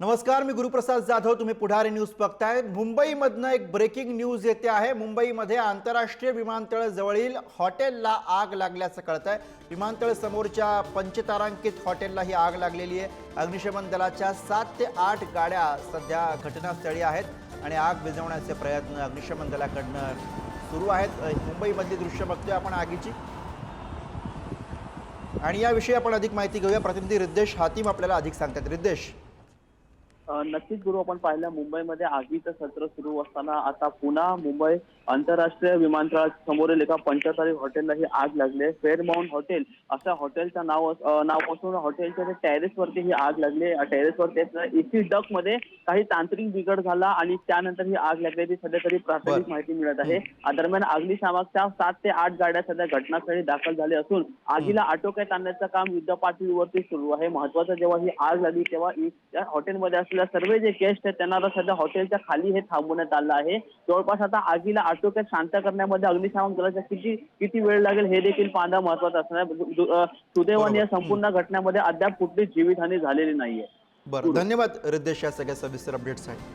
नमस्कार मी गुरुप्रसाद जाधव तुम्ही पुढारी न्यूज बघताय. मुंबईमधनं एक ब्रेकिंग न्यूज येते आहे. मुंबईमध्ये आंतरराष्ट्रीय विमानतळ जवळील हॉटेलला आग लागल्याचं कळत आहे विमानतळ समोरच्या पंचतारांकित हॉटेलला ही आग लागलेली आहे. अग्निशमन दलाच्या सात ते आठ गाड्या सध्या घटनास्थळी आहेत आणि आग विझवण्याचे प्रयत्न अग्निशमन दलाकडनं सुरू आहेत. मुंबईमधली दृश्य बघतोय आपण आगीची. आणि याविषयी आपण अधिक माहिती घेऊया. प्रतिनिधी रिद्देश हातीम आपल्याला अधिक सांगतात. रिद्देश नक्कीच गुरु आपण पाहिलं मुंबईमध्ये आगीचं सत्र सुरू असताना आता पुन्हा मुंबई आंतरराष्ट्रीय विमानतळा समोरील एका पंचतारी हॉटेलला ही आग लागली आहे. फेअरमाउंट हॉटेल अशा हॉटेलचं नाव नाव असून हॉटेलच्या टेरेस वरती ही आग लागली टेरेस वरती एसी डकमध्ये काही तांत्रिक बिघड झाला आणि त्यानंतर ही आग लागल्याची सध्या तरी प्राथमिक. माहिती मिळत आहे. दरम्यान अग्निशामकच्या सात ते आठ गाड्या सध्या घटनास्थळी दाखल झाल्या असून आगीला आटोक्यात आणण्याचं काम युद्ध पातळीवरती सुरू आहे. महत्वाचं जेव्हा ही आग लागली तेव्हा हॉटेलमध्ये असलेल्या सर्व जे गेस्ट आहेत त्यांना आता सध्या हॉटेलच्या खाली हे थांबवण्यात आलं आहे. जवळपास आता आगीला आटोक्यात शांत करण्यामध्ये अग्निशामक दलाच्या किती किती वेळ लागेल हे देखील पाहणं महत्वाचं असणार आहे. सुदैवाने या संपूर्ण घटनेमध्ये अद्याप कुठलीच जीवितहानी झालेली नाहीये. बरं धन्यवाद रिद्देश या सगळ्या सविस्तर अपडेटसाठी